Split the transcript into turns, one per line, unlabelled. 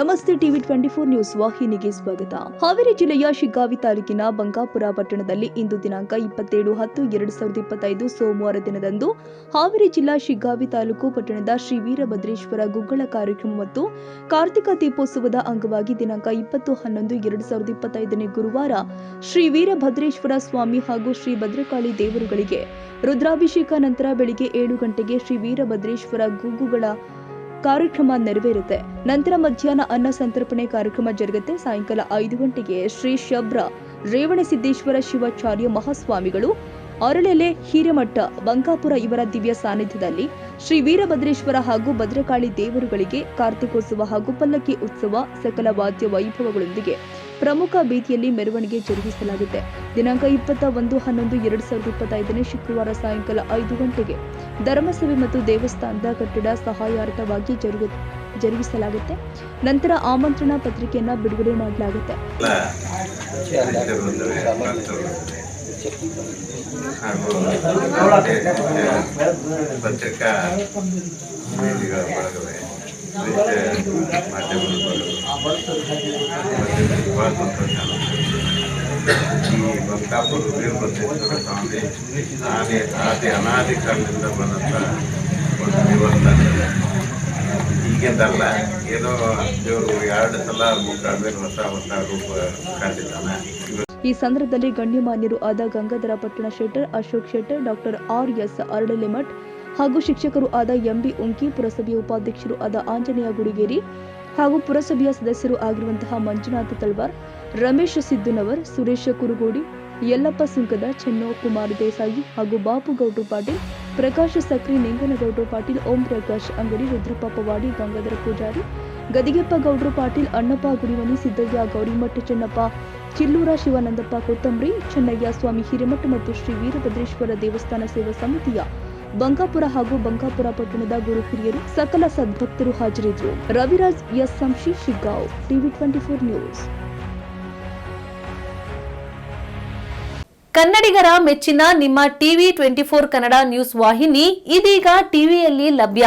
ನಮಸ್ತೆ TV twenty four news ವಾಹಿನಿಗೆ ಸ್ವಾಗತ. ಹಾವೇರಿ ಜಿಲ್ಲೆಯ ಶಿಗ್ಗಾವಿ ತಾಲೂಕಿನ ಬಂಕಾಪುರ ಪಟ್ಟಣದಲ್ಲಿ ಇಂದು ದಿನಾಂಕ ಇಪ್ಪತ್ತೇಳು ಹತ್ತು ಎರಡು ಸಾವಿರದ ಇಪ್ಪತ್ತೈದು ಸೋಮವಾರ ದಿನದಂದು ಹಾವೇರಿ ಜಿಲ್ಲಾ ಶಿಗ್ಗಾವಿ ತಾಲೂಕು ಪಟ್ಟಣದ ಶ್ರೀ ವೀರಭದ್ರೇಶ್ವರ ಗುಗ್ಗಳ ಕಾರ್ಯಕ್ರಮ ಮತ್ತು ಕಾರ್ತಿಕ ದೀಪೋತ್ಸವದ ಅಂಗವಾಗಿ ದಿನಾಂಕ ಇಪ್ಪತ್ತು ಹನ್ನೊಂದು ಎರಡು ಸಾವಿರದ ಇಪ್ಪತ್ತೈದನೇ ಗುರುವಾರ ಶ್ರೀ ವೀರಭದ್ರೇಶ್ವರ ಸ್ವಾಮಿ ಹಾಗೂ ಶ್ರೀ ಭದ್ರಕಾಳಿ ದೇವರುಗಳಿಗೆ ರುದ್ರಾಭಿಷೇಕ ನಂತರ ಬೆಳಿಗ್ಗೆ ಏಳು ಗಂಟೆಗೆ ಶ್ರೀ ವೀರಭದ್ರೇಶ್ವರ ಗೂಗುಗಳ ಕಾರ್ಯಕ್ರಮ ನೆರವೇರುತ್ತೆ. ನಂತರ ಮಧ್ಯಾಹ್ನ ಅನ್ನ ಸಂತರ್ಪಣೆ ಕಾರ್ಯಕ್ರಮ ಜರುಗುತ್ತೆ. ಸಾಯಂಕಾಲ ಐದು ಗಂಟೆಗೆ ಶ್ರೀ ಶಬ್ರ ರೇವಣಸಿದ್ದೇಶ್ವರ ಶಿವಾಚಾರ್ಯ ಮಹಾಸ್ವಾಮಿಗಳು, ಅರಳೆಲೆ, ಹಿರೇಮಠ, ಬಂಕಾಪುರ ಇವರ ದಿವ್ಯ ಸಾನ್ನಿಧ್ಯದಲ್ಲಿ ಶ್ರೀ ವೀರಭದ್ರೇಶ್ವರ ಹಾಗೂ ಭದ್ರಕಾಳಿ ದೇವರುಗಳಿಗೆ ಕಾರ್ತಿಕೋತ್ಸವ ಹಾಗೂ ಪಲ್ಲಕ್ಕಿ ಉತ್ಸವ ಸಕಲ ವಾದ್ಯ ವೈಭವಗಳೊಂದಿಗೆ ಪ್ರಮುಖ ಬೀದಿಯಲ್ಲಿ ಮೆರವಣಿಗೆ ಜರುಗಿಸಲಾಗುತ್ತೆ ದಿನಾಂಕ ಇಪ್ಪತ್ತ ಒಂದು ಹನ್ನೊಂದು ಎರಡು ಸಾವಿರದ ಇಪ್ಪತ್ತೈದನೇ ಶುಕ್ರವಾರ ಸಾಯಂಕಾಲ ಐದು ಗಂಟೆಗೆ ಧರ್ಮಸಭೆ ಮತ್ತು ದೇವಸ್ಥಾನದ ಕಟ್ಟಡ ಸಹಾಯಾರ್ಥವಾಗಿ ಜರುಗ, ಜರುಗಿಸಲಾಗುತ್ತೆ. ನಂತರ ಆಮಂತ್ರಣ ಪತ್ರಿಕೆಯನ್ನ ಬಿಡುಗಡೆ ಮಾಡಲಾಗುತ್ತೆ.
ಹಾಗೂ ಪತ್ರಿಕಾ ಬಳಗವೇ ಮಾಧ್ಯಮಗಳ ಸಂತೋಷ ಈ ಬಂಕಾಪುರ ವೀರಭದ್ರೇಶ್ವರ ಸ್ವಾಮಿ ಆದಿ ಆದಿ ಅನಾದಿ ಕಾಲದಿಂದ ಬಂದಂಥ ಒಂದು ದೇವಸ್ಥಾನ ಈಗಿಂದಲ್ಲ ಏನೋ ದೇವರು ಎರಡು ಸಲ ಮುಖಾಂತರ ಹೊಸ ಹೊಸ ರೂಪ ಕಂಡಿದ್ದಾನೆ.
ಈ ಸಂದರ್ಭದಲ್ಲಿ ಗಣ್ಯಮಾನ್ಯರು ಆದ Gangadhara Pattanashettar, Ashok Shettar, doctor R S Aralelemath ಹಾಗೂ ಶಿಕ್ಷಕರು ಆದ ಎಂಬಿ ಉಂಕಿ ಪುರಸಭೆಯ ಉಪಾಧ್ಯಕ್ಷರು ಆದ ಆಂಜನೇಯ ಗುಡಿಗೇರಿ ಹಾಗೂ ಪುರಸಭೆಯ ಸದಸ್ಯರು ಆಗಿರುವಂತಹ ಮಂಜುನಾಥ ತಳ್ವಾರ್ ರಮೇಶ್ ಸಿದ್ದುನವರ್, ಸುರೇಶ ಕುರುಗೋಡಿ, ಯಲ್ಲಪ್ಪ ಸುಂಕದ ಚೆನ್ನೋ ಕುಮಾರ್ ದೇಸಾಯಿ ಹಾಗೂ ಬಾಪು ಗೌಡ್ರು ಪಾಟೀಲ್, ಪ್ರಕಾಶ್ ಸಕ್ರಿ ನಿಂಗನಗೌಡ್ರು ಪಾಟೀಲ್, ಓಂ ಪ್ರಕಾಶ್ ಅಂಗಡಿ, ರುದ್ರಪ್ಪ ಪವಾಡಿ, ಗಂಗಾಧರ ಪೂಜಾರಿ, ಗದಿಗೆಪ್ಪ ಗೌಡ್ರು ಪಾಟೀಲ್, ಅಣ್ಣಪ್ಪ ಗುಡಿಮನಿ, ಸಿದ್ದಯ್ಯ ಗೌರಿಮಠ ಚೆನ್ನಪ್ಪ, ಚಿಲ್ಲೂರ ಶಿವಾನಂದಪ್ಪ ಕೊತ್ತಂಬರಿ, ಚೆನ್ನಯ್ಯ ಸ್ವಾಮಿ ಹಿರೇಮಠ ಮತ್ತು ಶ್ರೀ ವೀರಭದ್ರೇಶ್ವರ ದೇವಸ್ಥಾನ ಸೇವಾ ಸಮಿತಿಯ ಬಂಕಾಪುರ ಹಾಗೂ ಬಂಕಾಪುರ ಪಟ್ಟಣದ ಗುರು ಹಿರಿಯರು ಸಕಲ ಸದ್ಭಕ್ತರು ಹಾಜರಿದ್ದರು. Raviraj S Samshi Shiggaon, TV twenty four news.
ಕನ್ನಡಿಗರ ಮೆಚ್ಚಿನ ನಿಮ್ಮ TV twenty four Kannada news ವಾಹಿನಿ ಇದೀಗ ಟಿವಿಯಲ್ಲಿ ಲಭ್ಯ.